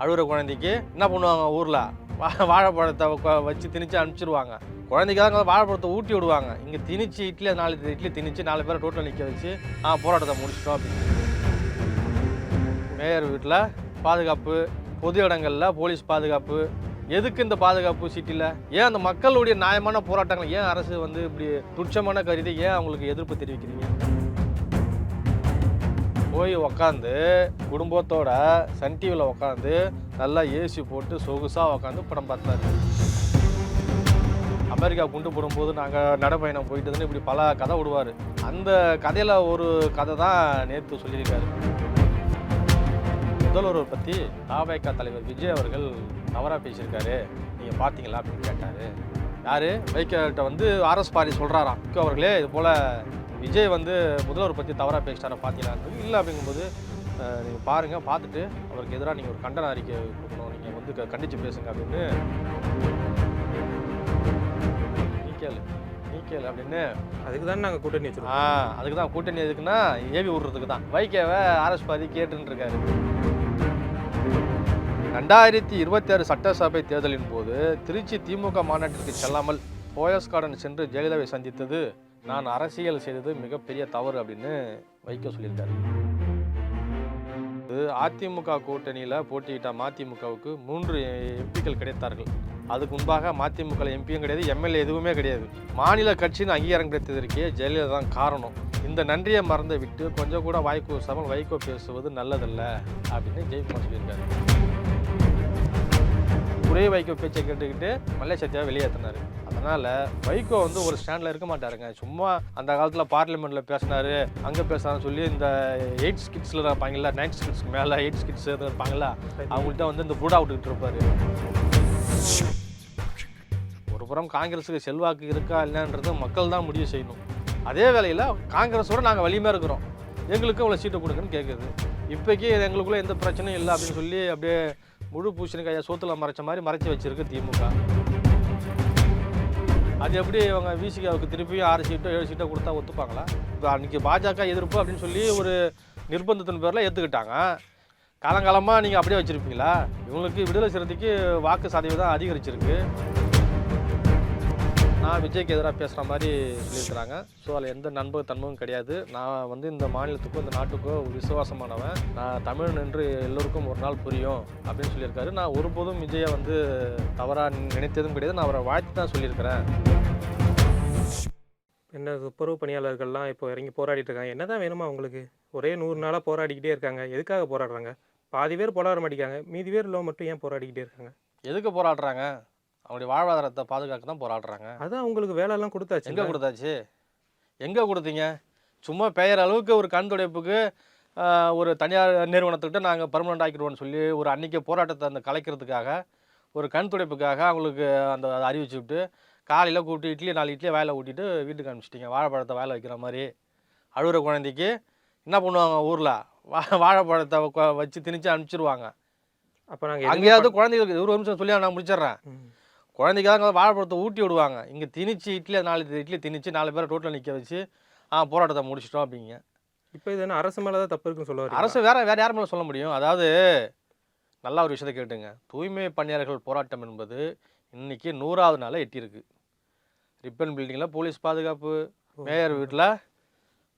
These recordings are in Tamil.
அழுகிற குழந்தைக்கு என்ன பண்ணுவாங்க ஊரில்? வா வாழைப்பழத்தை வச்சு திணிச்சு அனுப்பிச்சிருவாங்க. குழந்தைக்காக வாழைப்பழத்தை ஊட்டி விடுவாங்க. இங்கே திணிச்சு இட்லி நாலு இட்லி திணிச்சு நாலு பேரை ரோட்டில் நிற்க வச்சு ஆ போராட்டத்தை முடிச்சிட்டோம் அப்படின்னு. மேயர் வீட்டில் பாதுகாப்பு பொது இடங்களில் போலீஸ் பாதுகாப்பு. எதுக்கு இந்த பாதுகாப்பு சிட்டியில் ஏன் அந்த மக்களுடைய நியாயமான போராட்டங்களை ஏன் அரசு வந்து இப்படி துச்சமான கருதி ஏன் அவங்களுக்கு எதிர்ப்பு தெரிவிக்கிறீங்க? போய் உக்காந்து குடும்பத்தோட சன் டிவியில் உக்காந்து நல்லா ஏசி போட்டு சொகுசாக உக்காந்து படம் பார்த்தாரு. அமெரிக்கா குண்டு போடும்போது நாங்கள் நடைப்பயணம் போயிட்டு இப்படி பல கதை விடுவார். அந்த கதையில் ஒரு கதை தான் நேற்று சொல்லியிருக்காரு. முதல்வர் பற்றி தாவேக்கா தலைவர் விஜய் அவர்கள் தவறாக பேசியிருக்காரு. நீங்கள் பார்த்தீங்களா அப்படின்னு கேட்டார். யார்? வைக்கிட்ட வந்து ஆர்எஸ் பாரி சொல்கிறாராம் அவர்களே இது போல் விஜய் வந்து முதல்வர் பற்றி தவறாக பேசிட்டாரா பார்த்தீங்களான்னு இல்லை அப்படிங்கும்போது நீங்கள் பாருங்கள் பார்த்துட்டு அவருக்கு எதிராக நீங்கள் ஒரு கண்டன அறிக்கை கொடுக்கணும். நீங்கள் வந்து க- கண்டிச்சு பேசுங்க அப்படின்னு நீ கேளு நீ கேளு அப்படின்னு அதுக்கு தான் நாங்கள் கூட்டணி வச்சிருக்கோம். ஆ அதுக்கு தான் கூட்டணி எதுக்குன்னா ஏவி விடுறதுக்கு தான். வைகேவை ஆர்எஸ் பாதி கேட்டுன்னு இருக்காரு. ரெண்டாயிரத்தி இருபத்தி ஆறு சட்டசபை தேர்தலின் போது திருச்சி திமுக மாநாட்டிற்கு செல்லாமல் போயஸ் கார்டன் சென்று ஜெயலலிதாவை சந்தித்தது நான் அரசியல் செய்தது மிகப்பெரிய தவறு அப்படின்னு வைக்க சொல்லியிருக்காரு. இது அதிமுக கூட்டணியில் போட்டியிட்ட மதிமுகவுக்கு மூன்று எம்பிக்கள் கிடைத்தார்கள். அதுக்கு முன்பாக மதிமுக எம்பியும் கிடையாது எம்எல்ஏ எதுவுமே கிடையாது. மாநில கட்சியின் அங்கீகாரம் கிடைத்ததற்கே ஜெயலலிதா தான் காரணம். இந்த நன்றியை மறந்து விட்டு கொஞ்சம் கூட வாய்க்கு கூசாமல் வைகோ பேசுவது நல்லதல்ல அப்படின்னு ஜெயக்குமார் சொல்லியிருக்காரு. ஒரே வைகோ பேச்சை கேட்டுக்கிட்டு மல்லை சத்யாவை வெளியேற்றினார். அதனால வைகோ வந்து ஒரு ஸ்டாண்டில் இருக்க மாட்டாருங்க. சும்மா அந்த காலத்தில் பார்லிமெண்ட்டில் பேசினாரு அங்கே பேசுறாருன்னு சொல்லி இந்த எயிட் ஸ்கிட்ஸில் இருப்பாங்கல்ல நைன்ஸ் ஸ்கிட்ஸ்க்கு மேலே எயிட் ஸ்கிட்ஸ் இருப்பாங்கல்ல அவங்கள்ட்ட வந்து இந்த புடா விட்டுக்கிட்டு இருப்பாரு. ஒரு புறம் காங்கிரஸுக்கு செல்வாக்கு இருக்கா இல்லைன்றது மக்கள் தான் முடிவு செய்யணும். அதே வேளையில் காங்கிரஸோட நாங்கள் வலிமையாக இருக்கிறோம். எங்களுக்கு அவ்வளோ சீட்டை கொடுக்குன்னு கேட்குது இப்போக்கி எங்களுக்குள்ளே எந்த பிரச்சனையும் இல்லை அப்படின்னு சொல்லி அப்படியே முழு பூசணிக்காயை சோத்துல மறைச்ச மாதிரி மறைச்சி வச்சிருக்கு திமுக. அது எப்படி அவங்க விசிகாவுக்கு திருப்பியும் ஆறு சீட்டோ ஏழு சீட்டோ கொடுத்தா ஒத்துப்பாங்களா? இப்போ அன்றைக்கி பாஜக எதிர்ப்பு அப்படின்னு சொல்லி ஒரு நிர்பந்தத்தின் பேரில் ஏற்றுக்கிட்டாங்க காலங்காலமாக நீங்கள் அப்படியே வச்சுருப்பீங்களா? இவங்களுக்கு விடுதலை சிறுத்தைக்கு வாக்கு சதவீதம் அதிகரிச்சிருக்கு. நான் விஜய்க்கு எதிராக பேசுகிற மாதிரி சொல்லியிருக்கிறாங்க. ஸோ அதில் எந்த நண்பக தன்மையும் கிடையாது. நான் வந்து இந்த மாநிலத்துக்கும் இந்த நாட்டுக்கோ விசுவாசமானவன். நான் தமிழ் என்று எல்லோருக்கும் ஒரு நாள் புரியும் அப்படின்னு சொல்லியிருக்காரு. நான் ஒருபோதும் விஜயை வந்து தவறாக நினைத்ததும் கிடையாது. நான் அவரை வாழ்த்து தான் சொல்லியிருக்கிறேன். என்ன துப்புரவு பணியாளர்கள்லாம் இப்போ இறங்கி போராடிட்டு இருக்காங்க. என்ன தான் வேணுமா அவங்களுக்கு ஒரே நூறு நாளாக போராடிக்கிட்டே இருக்காங்க. எதுக்காக போராடுறாங்க? பாதி பேர் போராட மாட்டேங்காங்க மீதி பேர் லோ மட்டும் ஏன் போராடிக்கிட்டே இருக்காங்க? எதுக்கு போராடுறாங்க? அவங்களுடைய வாழ்வாதாரத்தை பாதுகாக்க தான் போராடுறாங்க. அதான் அவங்களுக்கு வேலையெல்லாம் கொடுத்தாச்சு. எங்கே கொடுத்தாச்சு? எங்கே கொடுத்தீங்க? சும்மா பெயர் அளவுக்கு ஒரு கண் துடைப்புக்கு ஒரு தனியார் நிறுவனத்துக்கிட்ட நாங்கள் பர்மனெண்ட் ஆக்கிடுவோம்னு சொல்லி ஒரு அன்றைக்கி போராட்டத்தை அந்த கலைக்கிறதுக்காக ஒரு கண் துடைப்புக்காக அவங்களுக்கு அந்த அறிவிச்சு விட்டு காலையில் கூப்பிட்டு இட்லி நாலு இட்லியை வேலை ஊட்டிட்டு வீட்டுக்கு அனுப்பிச்சிட்டிங்க. வாழைப்பழத்தை வேலை வைக்கிற மாதிரி. அழுகிற குழந்தைக்கு என்ன பண்ணுவாங்க ஊரில்? வா வாழைப்பழத்தை வச்சு திணிச்சு அனுப்பிச்சிருவாங்க. அப்போ நாங்கள் அங்கேயாவது குழந்தைகளுக்கு ஒரு நிமிஷம் சொல்லி நான் முடிச்சிடுறேன். குழந்தைக்காக வாழைப்பழத்தை ஊட்டி விடுவாங்க. இங்கே திணிச்சு இட்லி நாலு இட்லி திணிச்சு நாலு பேரை ரோட்டில் நிற்க வச்சு ஆ போராட்டத்தை முடிச்சிட்டோம் அப்படிங்க. இப்போ இது என்ன அரசு மேலே தான் தப்பு இருக்குன்னு சொல்ல வரீங்களா? அரசு வேற வேற யார் மேலே சொல்ல முடியும்? அதாவது நல்லா ஒரு விஷயத்தை கேட்டுங்க. தூய்மை பணியாளர்கள் போராட்டம் என்பது இன்னைக்கு நூறாவது நாளை எட்டியிருக்கு. ரிப்பன் பில்டிங்கில் போலீஸ் பாதுகாப்பு மேயர் வீட்டில்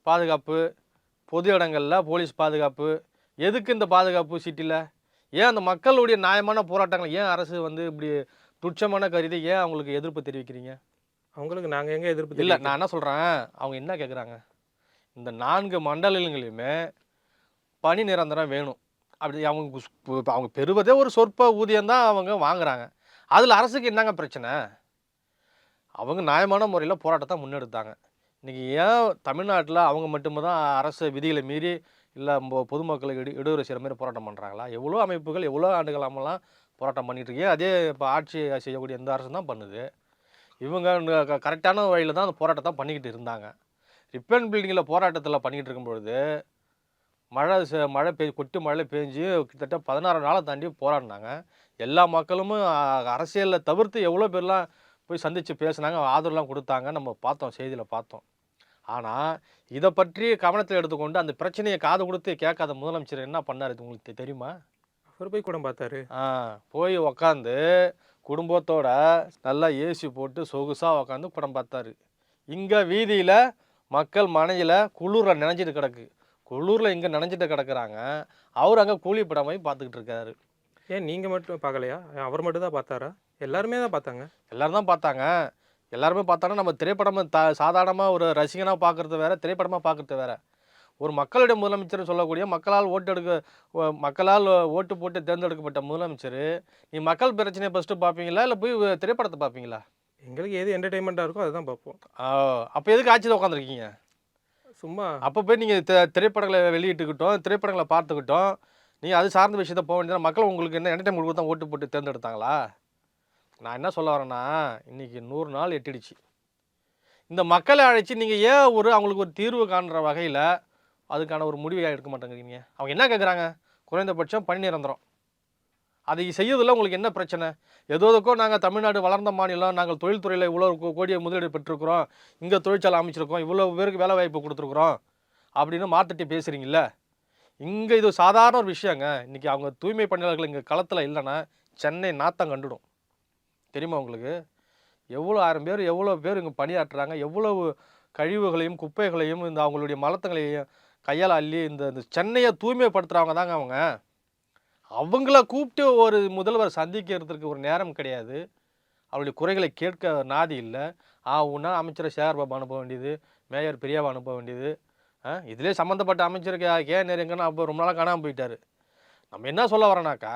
பாதுகாப்பு பொது இடங்களில் போலீஸ் பாதுகாப்பு. எதுக்கு இந்த பாதுகாப்பு சிட்டியில் ஏன் அந்த மக்களுடைய நியாயமான போராட்டங்களை ஏன் அரசு வந்து இப்படி துச்சமான கருதி ஏன் அவங்களுக்கு எதிர்ப்பு தெரிவிக்கிறீங்க? அவங்களுக்கு நாங்கள் எங்கே எதிர்ப்பு இல்லை? நான் என்ன சொல்கிறேன் அவங்க என்ன கேட்குறாங்க இந்த நான்கு மண்டலங்களையுமே பணி நிரந்தரம் வேணும். அப்படி அவங்க அவங்க பெறுவதே ஒரு சொற்ப ஊதியம் தான் அவங்க வாங்குறாங்க. அதில் அரசுக்கு என்னங்க பிரச்சனை? அவங்க நியாயமான முறையில் போராட்டத்தை முன்னெடுத்தாங்க. இன்றைக்கி ஏன் தமிழ்நாட்டில் அவங்க மட்டும்தான் அரசு விதிகளை மீறி இல்லை பொதுமக்களுக்கு இடு இடையூறு செய்கிற மாதிரி போராட்டம் பண்ணுறாங்களா எவ்வளோ அமைப்புகள் எவ்வளோ ஆண்டுகளாமெல்லாம் போராட்டம் பண்ணிகிட்டு அதே இப்போ ஆட்சி செய்யக்கூடிய எந்த அரசு தான் பண்ணுது? இவங்க கரெக்டான வழியில் தான் அந்த போராட்டத்தை பண்ணிக்கிட்டு இருந்தாங்க. ரிப்பன் பில்டிங்கில் போராட்டத்தில் பண்ணிக்கிட்டு இருக்கும்பொழுது மழை மழை பெய் கொட்டு மழை பெஞ்சு கிட்டத்தட்ட பதினாறு நாளை தாண்டி போராடினாங்க. எல்லா மக்களும் அரசியலில் தவிர்த்து எவ்வளோ பேர்லாம் போய் சந்தித்து பேசுனாங்க ஆதரவுலாம் கொடுத்தாங்க நம்ம பார்த்தோம் செய்தியில் பார்த்தோம். ஆனால் இதை பற்றி கவனத்தில் எடுத்துக்கொண்டு அந்த பிரச்சனையை காது கொடுத்து கேட்காத முதலமைச்சர் என்ன பண்ணார் இது உங்களுக்கு தெரியுமா? அவர் போய் கூட பார்த்தாரு. ஆ போய் உக்காந்து குடும்பத்தோட நல்லா ஏசி போட்டு சொகுசாக உக்காந்து படம் பார்த்தாரு. இங்கே வீதியில் மக்கள் மனையில் குளிரில் நினைஞ்சிட்டு கிடக்கு. குளிரில் இங்கே நினைஞ்சிட்டு கிடக்குறாங்க. அவர் அங்கே கூலி படம் போய் பார்த்துக்கிட்டு இருக்காரு. ஏன் நீங்கள் மட்டும் பார்க்கலையா? அவர் மட்டும் தான் பார்த்தாரா? எல்லாருமே தான் பார்த்தாங்க. எல்லாரும் தான் பார்த்தாங்க. எல்லாருமே பார்த்தாங்கன்னா நம்ம திரைப்படம் த சாதாரணமாக ஒரு ரசிகனாக பார்க்குறது வேற திரைப்படமாக பார்க்குறது வேற. ஒரு மக்களுடைய முதலமைச்சர் சொல்லக்கூடிய மக்களால் ஓட்டு எடுக்க மக்களால் ஓட்டு போட்டு தேர்ந்தெடுக்கப்பட்ட முதலமைச்சர் நீ மக்கள் பிரச்சனையை ஃபஸ்ட்டு பார்ப்பீங்களா? இல்லை போய் திரைப்படத்தை பார்ப்பீங்களா? எங்களுக்கு எது என்டர்டைன்மெண்ட்டாக இருக்கோ அதுதான் பார்ப்போம். அப்போ எதுக்கு ஆட்சியில் உட்காந்துருக்கீங்க சும்மா அப்போ போய் நீங்கள் திரைப்படங்களை வெளியிட்டுக்கிட்டோம் திரைப்படங்களை பார்த்துக்கிட்டோம். நீங்கள் அது சார்ந்த விஷயத்த போக வேண்டியது மக்கள் உங்களுக்கு என்ன என்டர்டைன்மெண்ட் கொடுத்தா ஓட்டு போட்டு தேர்ந்தெடுத்தாங்களா? நான் என்ன சொல்ல வரேன்னா இன்றைக்கி நூறு நாள் எட்டிடுச்சு. இந்த மக்களை அழைச்சி நீங்கள் ஏன் ஒரு அவங்களுக்கு ஒரு தீர்வு காண்ற வகையில் அதுக்கான ஒரு முடிவை எடுக்க மாட்டேங்கிறீங்க? அவங்க என்ன கேட்குறாங்க குறைந்தபட்சம் பணி நிரந்தரம். அதை செய்யறதுல உங்களுக்கு என்ன பிரச்சனை? எதோதுக்கோ எதுக்கோ நாங்கள் தமிழ்நாடு வளர்ந்த மாநிலம் நாங்கள் தொழில்துறையில் இவ்வளோ கோ- முதலீடு பெற்றிருக்கிறோம். இங்கே தொழிற்சாலை அமைச்சிருக்கோம். இவ்வளோ பேருக்கு வேலை வாய்ப்பு கொடுத்துருக்குறோம். அப்படின்னு மாத்தட்டி பேசுகிறீங்கள இங்கே இது சாதாரண ஒரு விஷயங்க. இன்றைக்கி அவங்க தூய்மை பணியாளர்கள் இங்கே களத்தில் இல்லைன்னா சென்னை நாத்தம் கண்டுடும். தெரியுமா உங்களுக்கு? எவ்வளோ ஆயிரம் பேர் எவ்வளோ பேர் இங்கே பணியாற்றுறாங்க எவ்வளவு கழிவுகளையும் குப்பைகளையும் இந்த அவங்களுடைய மலத்தங்களையும் கையால் அள்ளி இந்த இந்த சென்னையை தூய்மைப்படுத்துகிறவங்க தாங்க அவங்க. அவங்கள கூப்பிட்டு ஒரு முதல்வர் சந்திக்கிறதுக்கு ஒரு நேரம் கிடையாது. அவருடைய குறைகளை கேட்க நாதி இல்லை. ஆ உன்னா அமைச்சரை சேகர் பாபு அனுப்ப வேண்டியது மேயர் பிரியாவை அனுப்ப வேண்டியது. இதிலே சம்மந்தப்பட்ட அமைச்சருக்கு கே நேர் அப்போ ரொம்ப நாளாக காணாமல் போயிட்டார். நம்ம என்ன சொல்ல வரோனாக்கா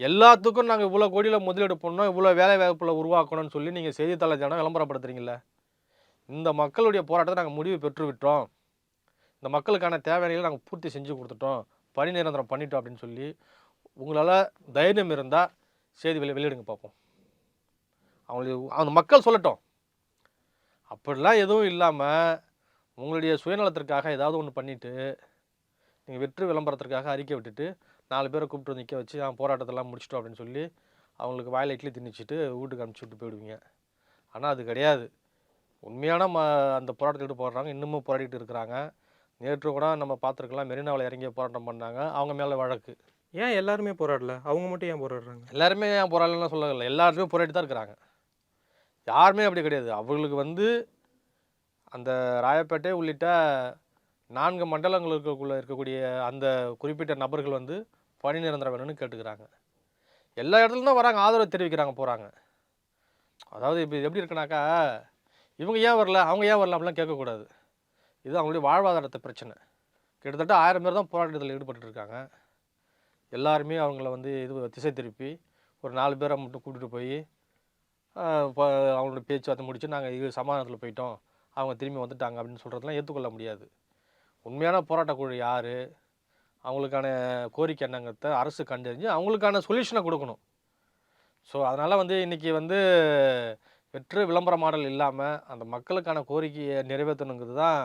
எல்லாத்துக்கும் நாங்கள் இவ்வளோ கோடியில் முதலீடு பண்ணோம் இவ்வளோ வேலை வாய்ப்பில் உருவாக்கணும்னு சொல்லி நீங்கள் செய்தித்தாளர் ஜனம் விளம்பரப்படுத்துறீங்கள இந்த மக்களுடைய போராட்டத்தை நாங்கள் முடிவு பெற்று விட்டோம். இந்த மக்களுக்கான தேவைகளை நாங்கள் பூர்த்தி செஞ்சு கொடுத்துட்டோம். பணி நிரந்தரம் பண்ணிட்டோம் அப்படின்னு சொல்லி உங்களால் தைரியம் இருந்தால் செய்தி வெளி வெளியிடுங்க பார்ப்போம் அவங்களுக்கு அந்த மக்கள் சொல்லட்டும். அப்படிலாம் எதுவும் இல்லாமல் உங்களுடைய சுயநலத்திற்காக ஏதாவது ஒன்று பண்ணிவிட்டு நீங்கள் வெற்றி விளம்பரத்திற்காக அறிக்கை விட்டுட்டு நாலு பேரை கூப்பிட்டு நிற்க வச்சு நான் போராட்டத்தெல்லாம் முடிச்சிட்டோம் அப்படின்னு சொல்லி அவங்களுக்கு வாயில் இட்லி திணிச்சிட்டு வீட்டுக்கு அனுப்பிச்சி விட்டு போயிடுவீங்க. ஆனால் அது கிடையாது. உண்மையான ம அந்த போராட்டத்துக்கு போடுறாங்க இன்னமும் போராடிட்டு இருக்கிறாங்க. நேற்று கூட நம்ம பார்த்துருக்கலாம் மெரினாவில் இறங்கி போராட்டம் பண்ணாங்க. அவங்க மேலே வழக்கு. ஏன் எல்லாருமே போராடல? அவங்க மட்டும் ஏன் போராடுறாங்க? எல்லாருமே ஏன் போராடலாம் சொல்லல எல்லாருமே போராடி தான் இருக்கிறாங்க. யாருமே அப்படி கிடையாது. அவங்களுக்கு வந்து அந்த ராயப்பேட்டை உள்ளிட்ட நான்கு மண்டலங்களுக்குள்ளே இருக்கக்கூடிய அந்த குறிப்பிட்ட நபர்கள் வந்து பணி நிரந்தரம் வேணும்னு கேட்டுக்கிறாங்க. எல்லா இடத்துலையும் தான் வராங்க ஆதரவு தெரிவிக்கிறாங்க போகிறாங்க அதாவது இப்போ எப்படி இருக்குனாக்கா இவங்க ஏன் வரல அவங்க ஏன் வரல அப்படிலாம் கேட்கக்கூடாது. இது அவங்களுடைய வாழ்வாதாரத்தை பிரச்சனை. கிட்டத்தட்ட ஆயிரம் பேர் தான் போராட்டத்தில் ஈடுபட்டுருக்காங்க. எல்லாருமே அவங்கள வந்து இது திசை திருப்பி ஒரு நாலு பேரை மட்டும் கூட்டிகிட்டு போய் இப்போ அவங்களோட பேச்சுவார்த்தை முடித்து நாங்கள் இது சமாதானத்தில் போயிட்டோம். அவங்க திரும்பி வந்துட்டாங்க அப்படின்னு சொல்கிறதுலாம் ஏற்றுக்கொள்ள முடியாது. உண்மையான போராட்டக்குழு யார்? அவங்களுக்கான கோரிக்கை என்னங்கிறத அரசு கண்டறிஞ்சு அவங்களுக்கான சொல்யூஷனை கொடுக்கணும். ஸோ அதனால் வந்து இன்றைக்கி வந்து வெற்று விளம்பர மாடல் இல்லாமல் அந்த மக்களுக்கான கோரிக்கையை நிறைவேற்றணுங்கிறது தான்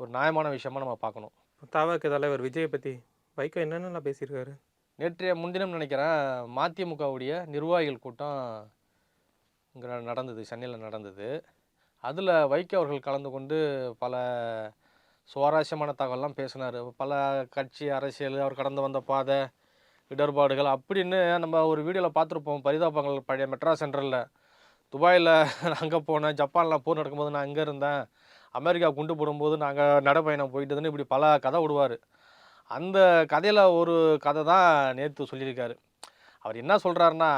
ஒரு நியாயமான விஷயமா நம்ம பார்க்கணும். தாவாக்கு தலைவர் விஜயை பற்றி வைகோ என்னென்னலாம் பேசியிருக்காரு? நேற்றைய முன்தினம் நினைக்கிறேன் மதிமுகவுடைய நிர்வாகிகள் கூட்டம் இங்கே நடந்தது சென்னையில் நடந்தது. அதில் வைகோ அவர்கள் கலந்து கொண்டு பல சுவாரஸ்யமான தகவலாம் பேசினார். பல கட்சி அரசியல் அவர் கடந்து வந்த பாதை இடர்பாடுகள் அப்படின்னு நம்ம ஒரு வீடியோவில் பார்த்துருப்போம். பரிதாபங்கள் பழைய மெட்ராஸ் சென்டரில் துபாயில் அங்கே போனேன். ஜப்பானில் போர் நடக்கும்போது நான் அங்கே இருந்தேன். அமெரிக்கா குண்டு போடும்போது நாங்கள் நடைப்பயணம் போயிட்டதுன்னு இப்படி பல கதை விடுவார். அந்த கதையில் ஒரு கதை தான் நேற்று சொல்லியிருக்காரு. அவர் என்ன சொல்கிறாருன்னா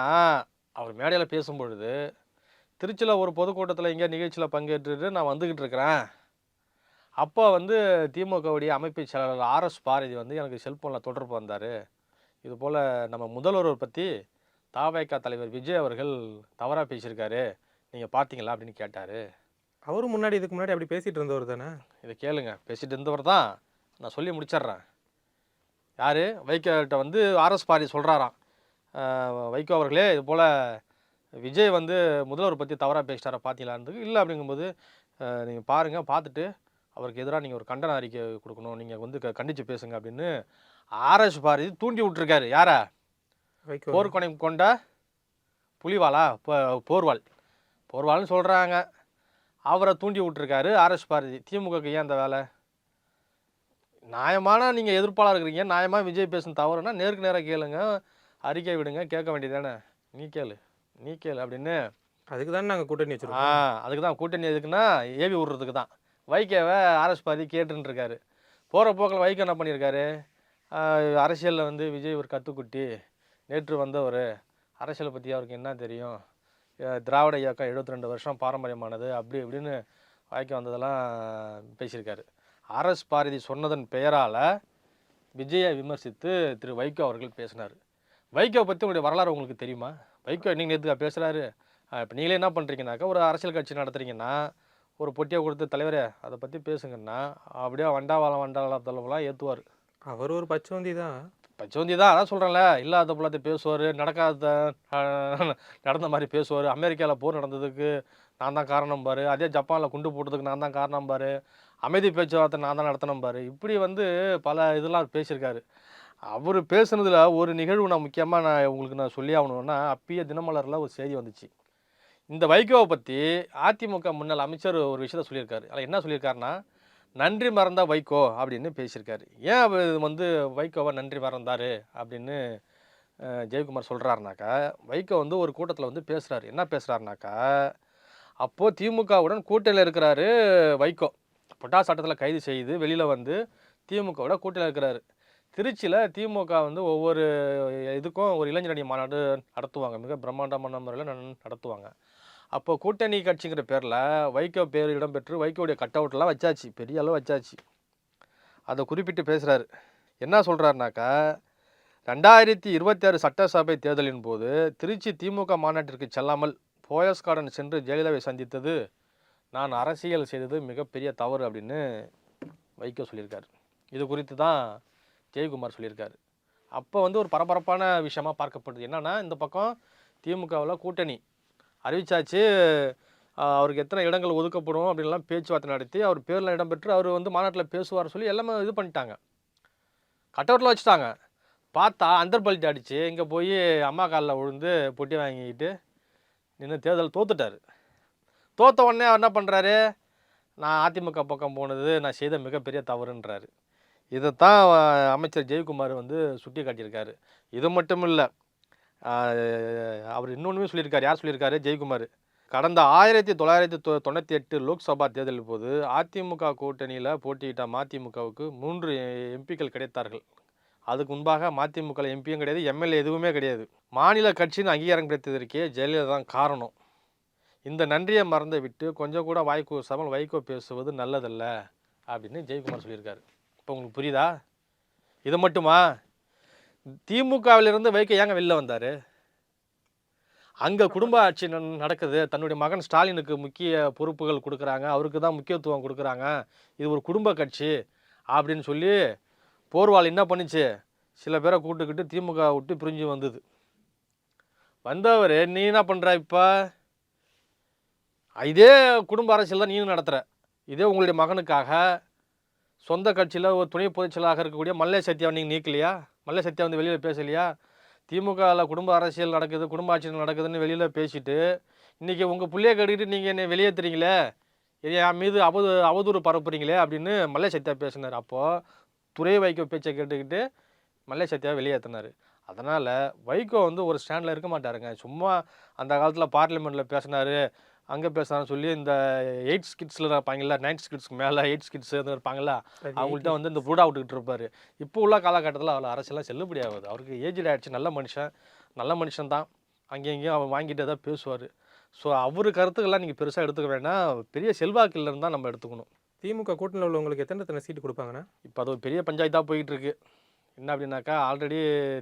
அவர் மேடையில் பேசும்பொழுது திருச்சியில் ஒரு பொதுக்கூட்டத்தில் இங்கே நிகழ்ச்சியில் பங்கேற்றுட்டு நான் வந்துக்கிட்டு இருக்கிறேன். அப்போ வந்து திமுகவுடைய அமைப்பு செயலாளர் ஆர்எஸ் பாரதி வந்து எனக்கு செல்ஃபோனில் தொடர்பு வந்தார். இது போல் நம்ம முதல்வரை பற்றி தாவேக்கா தலைவர் விஜய் அவர்கள் தவறாக பேசியிருக்காரு. நீங்கள் பார்த்தீங்களா அப்படின்னு கேட்டார். அவரும் முன்னாடி இதுக்கு முன்னாடி அப்படி பேசிட்டு இருந்தவர் தானே? இதை கேளுங்க. பேசிட்டு இருந்தவர் தான். நான் சொல்லி முடிச்சிடுறேன். யார்? வைகோட்ட வந்து ஆர்எஸ் பாரதி சொல்கிறாராம் வைகோ அவர்களே இது போல் விஜய் வந்து முதல்வர் பற்றி தவறாக பேசிட்டாரா பார்த்தீங்களான்னு இல்லை அப்படிங்கும்போது நீங்கள் பாருங்கள் பார்த்துட்டு அவருக்கு எதிராக நீங்கள் ஒரு கண்டன அறிக்கை கொடுக்கணும். நீங்கள் வந்து க- கண்டிச்சு பேசுங்க அப்படின்னு ஆர்எஸ் பாரதி தூண்டி விட்டுருக்காரு. யாரை? வைகோ. போர்க்கொணை கொண்ட புலிவாலா? போர்வாள் போர்வாள்னு சொல்கிறாங்க அவரை தூண்டி விட்டுருக்காரு ஆர்எஸ் பாரதி. திமுகக்கு ஏன் அந்த வேலை? நியாயமான நீங்கள் எதிர்ப்பாளர் இருக்கிறீங்க. நியாயமாக விஜய் பேசுன தவறுனா நேருக்கு நேராக கேளுங்க. அறிக்கை விடுங்க. கேட்க வேண்டியதானே நீ கேளு. நீ கேளு அப்படின்னு அதுக்கு தான் நாங்கள் கூட்டணி ஆ வச்சிருக்கோம். அதுக்கு தான் கூட்டணி எதுக்குன்னா ஏவி விடுறதுக்கு தான் வைகேவை ஆர்எஸ் பாதி கேட்டுருக்காரு போகிற போக்கில் வைகோ என்ன பண்ணியிருக்காரு? அரசியலில் வந்து விஜய் ஒரு கத்துக்குட்டி. நேற்று வந்தவர். அரசியலை பற்றி அவருக்கு என்ன தெரியும்? திராவிட இயக்கம் 72 ரெண்டு வருஷம் பாரம்பரியமானது. அப்படி இப்படின்னு வைகோ வந்ததெல்லாம் பேசியிருக்காரு. ஆர்எஸ் பாரதி சொன்னதன் பெயரால் விஜயை விமர்சித்து திரு வைகோ அவர்கள் பேசினார். வைகோ பற்றி உங்களுடைய வரலாறு உங்களுக்கு தெரியுமா? வைகோ நீங்கள் நேற்றுக்கா பேசுகிறாரு இப்போ நீங்களே என்ன பண்ணுறீங்கனாக்கா ஒரு அரசியல் கட்சி நடத்துறீங்கன்னா ஒரு பொட்டியை கொடுத்து தலைவரே அதை பற்றி பேசுங்கன்னா அப்படியே வண்டாவாளம் வண்டாவாளத்தெல்லாம் ஏற்றுவார் அவர் ஒரு பச்சோந்தி தான். பச்சோந்தி தான் அதான் சொல்கிறேன்ல இல்லாத புள்ளத்தை பேசுவார் நடக்காத நடந்த மாதிரி பேசுவார். அமெரிக்காவில் போர் நடந்ததுக்கு நான் தான் காரணம் பாரு. அதே ஜப்பானில் குண்டு போட்டதுக்கு நான் தான் காரணம் பாரு. அமைதி பேச்சுவார்த்தை நான் தான் நடத்தினம் பாரு. இப்படி வந்து பல இதெல்லாம் பேசியிருக்காரு. அவர் பேசுனதில் ஒரு நிகழ்வு நான் முக்கியமாக நான் உங்களுக்கு நான் சொல்லி ஆகணும்னா அப்பயே தினமலரில் ஒரு செய்தி வந்துச்சு. இந்த வைகோவை பற்றி அதிமுக முன்னாள் அமைச்சர் ஒரு விஷயத்த சொல்லியிருக்காரு. அதில் என்ன சொல்லியிருக்காருன்னா நன்றி மறந்தா வைகோ அப்படின்னு பேசியிருக்காரு. ஏன் இது வந்து வைகோவை நன்றி மறந்தார் அப்படின்னு ஜெயக்குமார் சொல்கிறாருனாக்கா வைகோ வந்து ஒரு கூட்டத்தில் வந்து பேசுகிறாரு என்ன பேசுகிறாருனாக்கா அப்போது திமுகவுடன் கூட்டணியில் இருக்கிறாரு வைகோ. பொட்டா சட்டத்தில் கைது செய்து வெளியில் வந்து திமுகவோட கூட்டணியில் இருக்கிறாரு. திருச்சியில் திமுக வந்து ஒவ்வொரு இதுக்கும் ஒரு இளைஞரணி மாநாடு நடத்துவாங்க. மிக பிரம்மாண்டமான முறையில் நன்- நடத்துவாங்க. அப்போ கூட்டணி கட்சிங்கிற பேரில் வைகோ பேர் இடம்பெற்று வைகோடைய கட் அவுட்லாம் வச்சாச்சு பெரிய அளவு வச்சாச்சு. அதை குறிப்பிட்டு பேசுகிறாரு என்ன சொல்கிறாருனாக்கா ரெண்டாயிரத்தி இருபத்தி ஆறு சட்டசபை தேர்தலின் போது திருச்சி திமுக மாநாட்டிற்கு செல்லாமல் போயஸ் கார்டன் சென்று ஜெயலலிதாவை சந்தித்தது நான் அரசியல் செய்தது மிகப்பெரிய தவறு அப்படின்னு வைகோ சொல்லியிருக்காரு. இது குறித்து தான் ஜெயக்குமார் சொல்லியிருக்காரு. அப்போ வந்து ஒரு பரபரப்பான விஷயமா பார்க்கப்படுது. என்னென்னா இந்த பக்கம் திமுகவில் கூட்டணி அறிவிச்சாச்சு. அவருக்கு எத்தனை இடங்கள் ஒதுக்கப்படும் அப்படின்லாம் பேச்சுவார்த்தை நடத்தி அவர் பேரில் இடம்பெற்று அவர் வந்து மாநாட்டில் பேசுவார் சொல்லி எல்லாமே இது பண்ணிட்டாங்க. கட்டவுட்டில் வச்சுட்டாங்க. பார்த்தா அந்தர்பல்ட்டி அடித்து இங்கே போய் அம்மா காலில் விழுந்து பொட்டி வாங்கிக்கிட்டு நின்று தேர்தல் தோத்துட்டார். தோத்த உடனே அவர் என்ன பண்ணுறாரு நான் அதிமுக பக்கம் போனது நான் செய்த மிகப்பெரிய தவறுன்றாரு. இதைத்தான் அமைச்சர் ஜெயக்குமார் வந்து சுட்டி காட்டியிருக்காரு இது மட்டும் இல்லை அவர் இன்னொன்றுமே சொல்லியிருக்காரு. யார் சொல்லியிருக்காரு? ஜெயக்குமார். கடந்த ஆயிரத்தி தொள்ளாயிரத்தி தொ தொண்ணூற்றி எட்டு லோக்சபா தேர்தலின் போது அதிமுக கூட்டணியில் போட்டியிட்ட மதிமுகவுக்கு மூன்று எம்பிக்கள் கிடைத்தார்கள். அதுக்கு முன்பாக மதிமுக எம்பியும் கிடையாது எம்எல்ஏ எதுவுமே கிடையாது. மாநில கட்சியின் அங்கீகாரம் கிடைத்ததற்கே ஜெயலலிதா தான் காரணம். இந்த நன்றியை மறந்து விட்டு கொஞ்சம் கூட வாய்க்கோ சமல் வைகோ பேசுவது நல்லதல்ல அப்படின்னு ஜெயக்குமார் சொல்லியிருக்காரு. இப்போ உங்களுக்கு புரியுதா? இது மட்டுமா? திமுகவிலிருந்து வைகோ ஏங்க வெளில வந்தார்? அங்கே குடும்ப ஆட்சி நடக்குது. தன்னுடைய மகன் ஸ்டாலினுக்கு முக்கிய பொறுப்புகள் கொடுக்குறாங்க. அவருக்கு தான் முக்கியத்துவம் கொடுக்குறாங்க. இது ஒரு குடும்ப கட்சி அப்படின்னு சொல்லி போர்வால் என்ன பண்ணுச்சு? சில பேரை கூட்டுக்கிட்டு திமுக விட்டு பிரிஞ்சு வந்தது. வந்தவர் நீ என்ன பண்ணுற இப்போ? இதே குடும்ப அரசியல் தான் நீயும் நடத்துகிற இதே உங்களுடைய மகனுக்காக சொந்த கட்சியில் ஒரு துணை பொதுச்செயலாக இருக்கக்கூடிய மல்லை சத்யாவை நீங்கள் நீக்கலையா? மல்லை சத்யா வந்து வெளியில் பேசலையா? திமுகவில் குடும்ப அரசியல் நடக்குது குடும்ப ஆட்சி நடக்குதுன்னு வெளியில் பேசிட்டு இன்றைக்கி உங்கள் பிள்ளைய கட்டிக்கிட்டு நீங்கள் என்னை வெளியேற்றுறீங்களே என் மீது அவது அவதூறு பரப்புறீங்களே அப்படின்னு மல்லை சத்யா பேசினார். அப்போது துறை வைகோ பேச்சை கேட்டுக்கிட்டு மல்லை சத்யாவை வெளியேற்றினார் அதனால் வைகோ வந்து ஒரு ஸ்டாண்டில் இருக்க மாட்டாருங்க. சும்மா அந்த காலத்தில் பார்லிமெண்ட்டில் பேசினார். அங்கே பேசுகிறான்னு சொல்லி இந்த எயிட் ஸ்கிட்ஸில் இருப்பாங்கல்ல நைன்த் ஸ்கிட்ஸ்க்கு மேலே எயிட் ஸ்கிட்ஸ் இருப்பாங்கல்ல அவங்கள்ட்ட வந்து இந்த ப்ரூடா விட்டுக்கிட்டு இருப்பாரு இப்போ உள்ள காலகட்டத்தில் அவ்வளோ அரசியலாம் செல்லுபடி ஆகுது. அவருக்கு ஏஜில் ஆயிடுச்சு நல்ல மனுஷன் நல்ல மனுஷன் தான். அங்கேயும் இங்கேயும் அவர் வாங்கிட்டு தான் பேசுவார். ஸோ அவர் கருத்துக்கெல்லாம் நீங்கள் பெருசாக எடுத்துக்க வேணாம் பெரிய செல்வாக்கு இல்லைன்னு தான் நம்ம எடுத்துக்கணும். திமுக கூட்டணியில் உள்ளவங்களுக்கு எத்தனை எத்தனை சீட்டு கொடுப்பாங்கண்ணா? இப்போ அது ஒரு பெரிய பஞ்சாயத்தாக போயிட்டு இருக்கு என்ன அப்படின்னாக்கா ஆல்ரெடி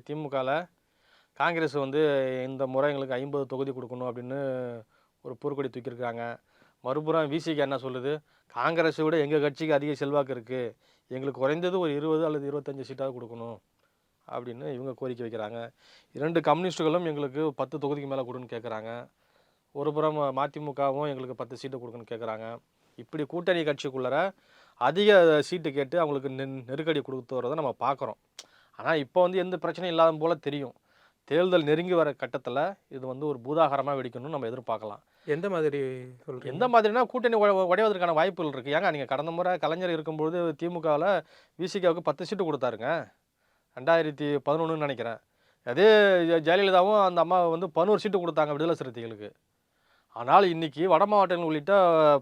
திமுகவில் காங்கிரஸ் வந்து இந்த முறை எங்களுக்கு ஐம்பது தொகுதி கொடுக்கணும் அப்படின்னு ஒரு போர்க்கொடி தூக்கியிருக்காங்க. மறுபுறம் விசிக்கு என்ன சொல்லுது? காங்கிரஸை விட எங்கள் கட்சிக்கு அதிக செல்வாக்கு இருக்குது எங்களுக்கு குறைந்தது ஒரு இருபது அல்லது இருபத்தஞ்சு சீட்டாக கொடுக்கணும் அப்படின்னு இவங்க கோரிக்கை வைக்கிறாங்க. இரண்டு கம்யூனிஸ்ட்டுகளும் எங்களுக்கு பத்து தொகுதிக்கு மேலே கொடுன்னு கேட்குறாங்க ஒரு புறம் மதிமுகவும் எங்களுக்கு பத்து சீட்டு கொடுக்குன்னு கேட்குறாங்க இப்படி கூட்டணி கட்சிக்குள்ளார அதிக சீட்டு கேட்டு அவங்களுக்கு நெ- நெருக்கடி கொடுத்து வரதை நம்ம பார்க்குறோம் ஆனால் இப்போ வந்து எந்த பிரச்சனையும் இல்லாத போல தெரியும். தேர்தல் நெருங்கி வர கட்டத்தில் இது வந்து ஒரு பூதாகரமாக வெடிக்கணும்னு நம்ம எதிர்பார்க்கலாம். எந்த மாதிரி சொல்றீங்க? எந்த மாதிரினா கூட்டணி உடைவதற்கான வாய்ப்புகள் இருக்குது ஏங்க நீங்கள் கடந்த முறை கலைஞர் இருக்கும்பொழுது திமுகவில் விசிகாவுக்கு பத்து சீட்டு கொடுத்தாருங்க. ரெண்டாயிரத்தி பதினொன்றுன்னு நினைக்கிறேன். அதே ஜெயலலிதாவும் அந்த அம்மா வந்து பதினோரு சீட்டு கொடுத்தாங்க விடுதலை சிறுத்தைகளுக்கு. ஆனால் இன்னைக்கு வட மாவட்டங்கள் உள்ளிட்ட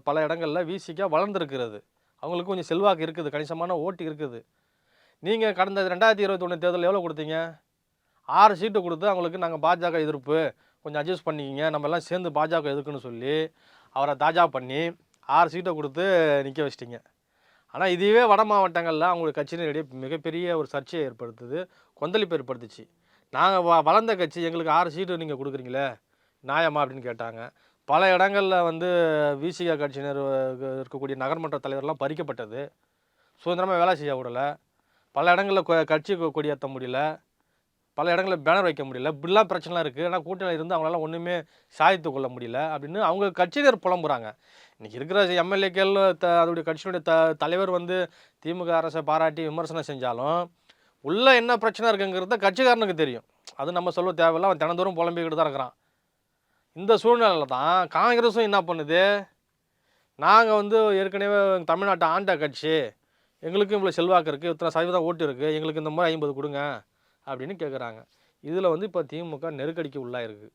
பல இடங்களில் விசிகா வளர்ந்துருக்கிறது. அவங்களுக்கு கொஞ்சம் செல்வாக்கு இருக்குது கணிசமான ஓட்டு இருக்குது. நீங்கள் கடந்த ரெண்டாயிரத்தி இருபத்தொன்று தேர்தலில் எவ்வளோ கொடுத்தீங்க? ஆறு சீட்டு கொடுத்து அவங்களுக்கு நாங்கள் பாஜக எதிர்ப்பு. கொஞ்சம் அட்ஜஸ்ட் பண்ணிக்கிங்க. நம்ம எல்லாம் சேர்ந்து பாஜக எதுக்குன்னு சொல்லி அவரை தாஜா பண்ணி ஆறு சீட்டை கொடுத்து நிற்க வச்சிட்டிங்க. ஆனால் இதுவே வட மாவட்டங்களில் அவங்களுக்கு கட்சியினரிடையே மிகப்பெரிய ஒரு சர்ச்சையை ஏற்படுத்துது கொந்தளிப்பு ஏற்படுத்துச்சு. நாங்கள் வ வளர்ந்த கட்சி எங்களுக்கு ஆறு சீட்டு நீங்கள் கொடுக்குறீங்களே நியாயமா அப்படின்னு கேட்டாங்க. பல இடங்களில் வந்து விசிக கட்சியினர் இருக்கக்கூடிய நகர்மன்ற தலைவர்லாம் பறிக்கப்பட்டது. சுதந்திரமாக வேலை செய்ய விடலை. பல இடங்களில் கட்சி கொடியேற்ற முடியல. பல இடங்களில் பேனர் வைக்க முடியல. இப்படிலாம் பிரச்சனைலாம் இருக்குது ஆனால் கூட்டணியில் இருந்து அவங்களால ஒன்றுமே சாதித்து கொள்ள முடியல அப்படின்னு அவங்க கட்சியினர் புலம்புறாங்க. இன்றைக்கி இருக்கிற எம்எல்ஏக்கள் த அதோடைய கட்சியினுடைய த தலைவர் வந்து திமுக அரசை பாராட்டி விமர்சனம் செஞ்சாலும் உள்ளே என்ன பிரச்சனை இருக்குங்கிறத கட்சிக்காரனுக்கு தெரியும். அது நம்ம சொல்ல தேவையில்ல. அவன் தினந்தோறும் புலம்பிக்கிட்டு தான் இருக்கிறான். இந்த சூழ்நிலையில் தான் காங்கிரஸும் என்ன பண்ணுது? நாங்கள் வந்து ஏற்கனவே தமிழ்நாட்டை ஆண்ட கட்சி. எங்களுக்கும் இவ்வளோ செல்வாக்கு இருக்குது இத்தனை சதவீதம் ஓட்டு இருக்குது எங்களுக்கு இந்த மாதிரி ஐம்பது கொடுங்க. அப்படின்னு கேட்குறாங்க இதில் வந்து இப்போ திமுக நெருக்கடிக்கு உள்ளாயிருக்கு.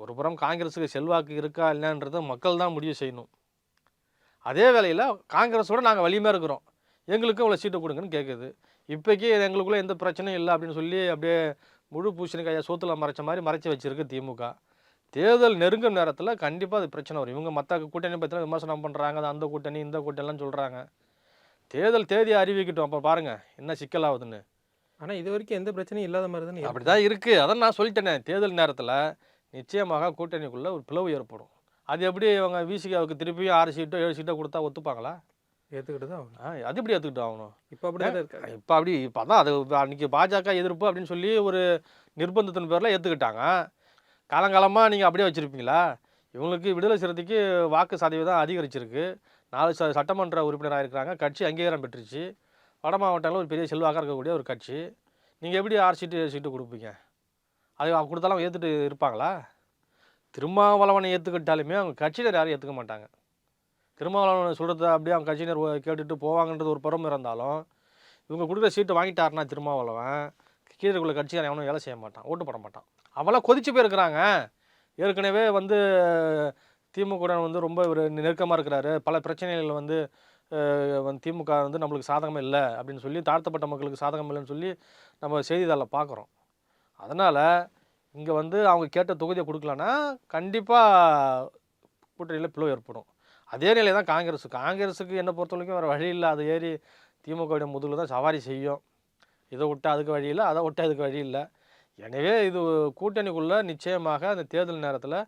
ஒரு புறம் காங்கிரஸுக்கு செல்வாக்கு இருக்கா இல்லைன்றதை மக்கள் தான் முடிவு செய்யணும். அதே வேளையில் காங்கிரஸோட நாங்கள் வலிமையாக இருக்கிறோம். எங்களுக்கும் இவ்வளோ சீட்டு கொடுங்கன்னு கேட்குது இப்போக்கி எங்களுக்குள்ளே எந்த பிரச்சனையும் இல்லை அப்படின்னு சொல்லி அப்படியே முழு பூசணிக்காயை சோத்தில் மறைச்ச மாதிரி மறைச்சி வச்சுருக்கு திமுக. தேர்தல் நெருங்கும் நேரத்தில் கண்டிப்பாக அது பிரச்சனை வரும். இவங்க மற்ற கூட்டணி பற்றின விமர்சனம் பண்ணுறாங்க அது அந்த கூட்டணி இந்த கூட்டணிலாம் சொல்கிறாங்க தேர்தல் தேதியை அறிவிக்கட்டும். அப்போ பாருங்கள் என்ன சிக்கலாகுதுன்னு. ஆனா இது வரைக்கும் எந்த பிரச்சனையும் இல்லாத மாதிரி தானே அப்படி தான் இருக்குது அதான் நான் சொல்லிட்டேனே தேர்தல் நேரத்தில் நிச்சயமாக கூட்டணிக்குள்ளே ஒரு பிளவு ஏற்படும். அது எப்படி இவங்க விசிகாவுக்கு திருப்பியும் ஆறு சீட்டோ ஏழு சீட்டோ கொடுத்தா ஒத்துப்பாங்களா? ஏத்துக்கிட்டு தான் ஆகணும். ஆ, அது எப்படி ஏற்றுக்கிட்டு ஆகணும்? இப்போ அப்படியே இருக்காங்க. இப்போ அப்படி இப்போ அதான் அது அன்றைக்கி பாஜக எதிர்ப்பு அப்படின்னு சொல்லி ஒரு நிர்பந்தத்தின் பேரில் ஏற்றுக்கிட்டாங்க காலங்காலமாக நீங்கள் அப்படியே வச்சுருப்பீங்களா? இவங்களுக்கு விடுதலை சிறுத்தைக்கு வாக்கு சதவீதம் அதிகரிச்சிருக்கு. நாலு ச சட்டமன்ற உறுப்பினராக இருக்கிறாங்க. கட்சி அங்கீகாரம் பெற்றுச்சு. வட மாவட்டங்களில் ஒரு பெரிய செல்வாக்காக இருக்கக்கூடிய ஒரு கட்சி. நீங்கள் எப்படி ஆறு சீட்டு ஏழு சீட்டு கொடுப்பீங்க? அது அவங்க கொடுத்தாலும் ஏற்றுட்டு இருப்பாங்களா? திருமாவளவனை ஏற்றுக்கிட்டாலுமே அவங்க கட்சியினர் யாரும் ஏற்றுக்க மாட்டாங்க. திருமாவளவன் சொல்கிறத அப்படியே அவங்க கட்சியினர் கேட்டுட்டு போவாங்கன்றது ஒரு புறம் இருந்தாலும் இவங்க கொடுக்குற சீட்டு வாங்கிட்டாருன்னா திருமாவளவன் கீழே உள்ள கட்சிக்காரன் எவனும் வேலை செய்ய மாட்டான் ஓட்டு போட மாட்டான். அவளாம் கொதிச்சு போயிருக்கிறாங்க. ஏற்கனவே வந்து திமுக வந்து ரொம்ப ஒரு நெருக்கமாக இருக்கிறாரு. பல பிரச்சனைகள் வந்து வந்து திமுக வந்து நம்மளுக்கு சாதகம் இல்லை அப்படின்னு சொல்லி தாழ்த்தப்பட்ட மக்களுக்கு சாதகம் இல்லைன்னு சொல்லி நம்ம செய்தித்தாளில் பார்க்குறோம். அதனால் இங்கே வந்து அவங்க கேட்ட தொகுதியை கொடுக்கலன்னா கண்டிப்பாக கூட்டணியில் பிளவு ஏற்படும். அதே நிலை தான் காங்கிரஸு. காங்கிரஸுக்கு என்னை பொறுத்த வரைக்கும் வேறு வழி இல்லை. அது ஏறி திமுகவுடைய முதுகில் தான் சவாரி செய்யும். இதை விட்டு அதுக்கு வழி இல்லை அதை விட்டு அதுக்கு வழி இல்லை. எனவே இது கூட்டணிக்குள்ளே நிச்சயமாக அந்த தேர்தல் நேரத்தில்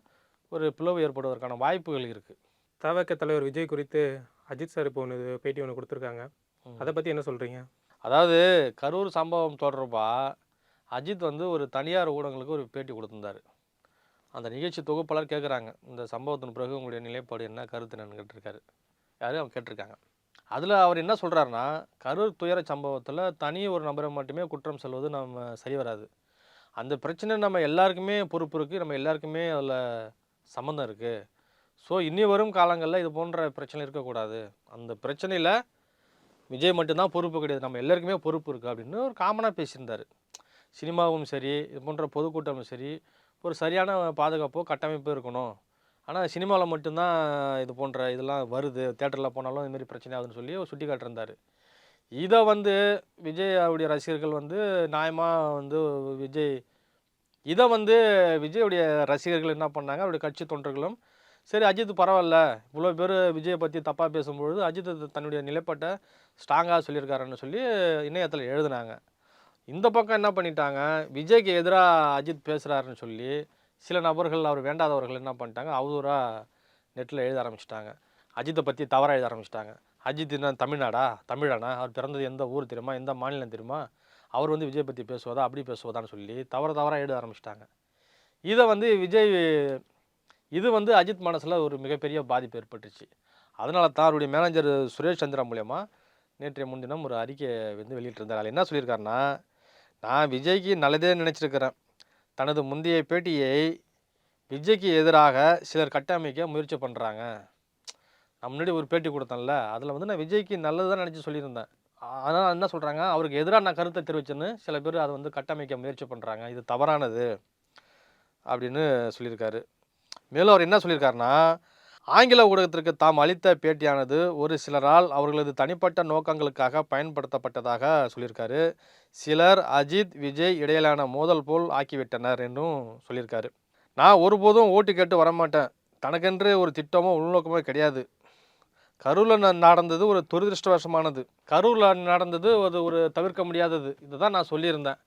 ஒரு பிளவு ஏற்படுவதற்கான வாய்ப்புகள் இருக்குது தவக்க தலைவர் விஜய் குறித்து அஜித் சார் இப்போ ஒன்று பேட்டி ஒன்று கொடுத்துருக்காங்க. அதை பற்றி என்ன சொல்கிறீங்க அதாவது கரூர் சம்பவம் தொடர்பாக அஜித் வந்து ஒரு தனியார் ஊடகங்களுக்கு ஒரு பேட்டி கொடுத்திருந்தாரு. அந்த நிகழ்ச்சி தொகுப்பாளர் கேட்குறாங்க இந்த சம்பவத்தின் பிறகு உங்களுடைய நிலைப்பாடு என்ன கருத்து என்னன்னு கேட்டிருக்காரு. யாரும் அவங்க கேட்டிருக்காங்க. அதில் அவர் என்ன சொல்கிறாருன்னா கரூர் துயர சம்பவத்தில் தனி ஒரு நபரை மட்டுமே குற்றம் சொல்வது நம்ம சரி வராது. அந்த பிரச்சனை நம்ம எல்லாருக்குமே பொறுப்பு இருக்குது நம்ம எல்லாருக்குமே அதில் சம்மந்தம் இருக்குது ஸோ இனி வரும் காலங்களில் இது போன்ற பிரச்சனை இருக்கக்கூடாது. அந்த பிரச்சனையில் விஜய் மட்டும்தான் பொறுப்பு கிடையாது. நம்ம எல்லாருக்குமே பொறுப்பு இருக்குது அப்படின்னு ஒரு காமனாக பேசியிருந்தார். சினிமாவும் சரி இது போன்ற பொதுக்கூட்டமும் சரி ஒரு சரியான பாதுகாப்போ கட்டமைப்பு இருக்கணும். ஆனால் சினிமாவில் மட்டும்தான் இது போன்ற இதெல்லாம் வருது. தேட்டரில் போனாலும் இதுமாரி பிரச்சனை ஆகுதுன்னு சொல்லி சுட்டி காட்டியிருந்தார் இதை வந்து விஜய் அவருடைய ரசிகர்கள் வந்து நியாயமாக வந்து விஜய் இதை வந்து விஜயுடைய ரசிகர்கள் என்ன பண்ணாங்க? அவருடைய கட்சி தொண்டர்களும் சரி அஜித் பரவாயில்ல. இவ்வளோ பேர் விஜயை பற்றி தப்பாக பேசும்பொழுது அஜித் தன்னுடைய நிலைப்பாட்டை ஸ்ட்ராங்காக சொல்லியிருக்காருன்னு சொல்லி இணையத்தில் எழுதுனாங்க. இந்த பக்கம் என்ன பண்ணிட்டாங்க? விஜய்க்கு எதிராக அஜித் பேசுகிறாருன்னு சொல்லி சில நபர்கள் அவர் வேண்டாதவர்கள் என்ன பண்ணிட்டாங்க? அவதூறாக நெட்டில் எழுத ஆரம்பிச்சிட்டாங்க. அஜித்தை பற்றி தவறாக எழுத ஆரம்பிச்சிட்டாங்க. அஜித் என்ன தமிழ்நாடா? தமிழனா? அவர் பிறந்தது எந்த ஊர் தெரியுமா? எந்த மாநிலம் தெரியுமா? அவர் வந்து விஜய் பற்றி பேசுவதா அப்படி பேசுவதான்னு சொல்லி தவறு தவறாக எழுத ஆரம்பிச்சிட்டாங்க. இதை வந்து விஜய் இது வந்து அஜித் மனசில் ஒரு மிகப்பெரிய பாதிப்பு ஏற்பட்டுச்சு. அதனால தான் அவருடைய மேனேஜர் சுரேஷ் சந்திரா மூலயமா நேற்றைய முன்தினம் ஒரு அறிக்கையை வந்து வெளியிட்டிருந்தார். அதில் என்ன சொல்லியிருக்காருன்னா நான் விஜய்க்கு நல்லதே நினச்சிருக்கிறேன். தனது முந்தைய பேட்டியை விஜய்க்கு எதிராக சிலர் கட்டமைக்க முயற்சி பண்ணுறாங்க நான் முன்னாடி ஒரு பேட்டி கொடுத்தேன்ல அதில் வந்து நான் விஜய்க்கு நல்லதுதான் நினச்சி சொல்லியிருந்தேன். ஆனால் என்ன சொல்கிறாங்க அவருக்கு எதிராக நான் கருத்தை தெரிவிச்சேன்னு சில பேர் அதை வந்து கட்டமைக்க முயற்சி பண்ணுறாங்க இது தவறானது. அப்படின்னு சொல்லியிருக்காரு. மேலும் அவர் என்ன சொல்லியிருக்காருன்னா ஆங்கில ஊடகத்திற்கு தாம் அளித்த பேட்டியானது ஒரு சிலரால் அவர்களது தனிப்பட்ட நோக்கங்களுக்காக பயன்படுத்தப்பட்டதாக சொல்லியிருக்காரு. சிலர் அஜித் விஜய் இடையிலான மோதல் போல் ஆக்கிவிட்டனர் என்றும் சொல்லியிருக்காரு. நான் ஒருபோதும் ஓட்டு கேட்டு வரமாட்டேன். தனக்கென்று ஒரு திட்டமோ உள்நோக்கமோ கிடையாது. கரூரில் நடந்தது ஒரு துரதிருஷ்டவசமானது. கரூரில் நடந்தது அது ஒரு தவிர்க்க முடியாதது. இதுதான் நான் சொல்லியிருந்தேன்.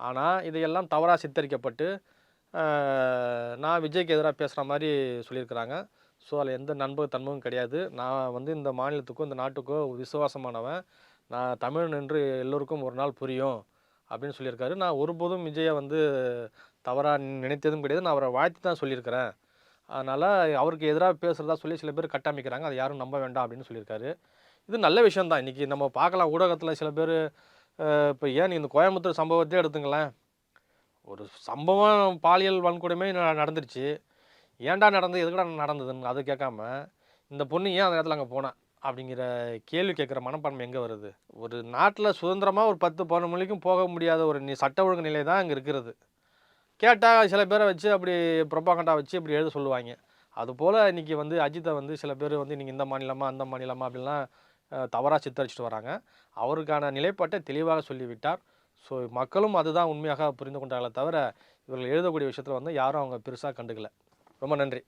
ஆனால் இதையெல்லாம் தவறாக சித்தரிக்கப்பட்டு நான் விஜய்க்கு எதிராக பேசுகிற மாதிரி சொல்லியிருக்கிறாங்க. ஸோ அதில் எந்த நண்பகத்தன்மையும் கிடையாது. நான் வந்து இந்த மாநிலத்துக்கோ இந்த நாட்டுக்கோ விசுவாசமானவன். நான் தமிழ் என்று எல்லோருக்கும் ஒரு நாள் புரியும் அப்படின்னு சொல்லியிருக்காரு. நான் ஒருபோதும் விஜயை வந்து தவறாக நினைத்ததும் கிடையாது. நான் அவரை வாழ்த்து தான் சொல்லியிருக்கிறேன். அதனால் அவருக்கு எதிராக பேசுகிறதா சொல்லி சில பேர் கட்டமைக்கிறாங்க. அதை யாரும் நம்ப வேண்டாம் அப்படின்னு சொல்லியிருக்காரு. இது நல்ல விஷயம்தான் இன்றைக்கி நம்ம பார்க்கலாம் ஊடகத்தில் சில பேர் இப்போ ஏன் நீ இந்த கோயம்புத்தூர் சம்பவத்தையே எடுத்துங்களேன். ஒரு சம்பவம் பாலியல் வன்கொடுமை நடந்துருச்சு. ஏன்டா நடந்தது? எதுக்கடா நடந்ததுன்னு அது கேட்காம இந்த பொண்ணு ஏன் அந்த இடத்துல அங்கே போனேன் அப்படிங்கிற கேள்வி கேட்குற மனப்பான்மை எங்கே வருது? ஒரு நாட்டில் சுதந்திரமாக ஒரு பத்து பதினொன்று மணிக்கும் போக முடியாத ஒரு நி சட்ட ஒழுங்கு நிலை தான் அங்கே இருக்கிறது. கேட்டால் சில பேரை வச்சு அப்படி ப்ரொப்பாகண்டா வச்சு இப்படி எழுத சொல்லுவாங்க. அதுபோல் இன்றைக்கி வந்து அஜித்தை வந்து சில பேர் வந்து நீங்கள் இந்த மாநிலமாக அந்த மாநிலமாக அப்படிலாம் தவறாக சித்தரிச்சிட்டு வராங்க. அவருக்கான நிலைப்பாட்டை தெளிவாக சொல்லிவிட்டார். ஸோ மக்களும் அதுதான் உண்மையாக புரிந்து கொண்டாங்களே தவிர இவர்கள் எழுதக்கூடிய விஷயத்தில் வந்து யாரும் அவங்க பெருசாக கண்டுக்கல. ரொம்ப நன்றி.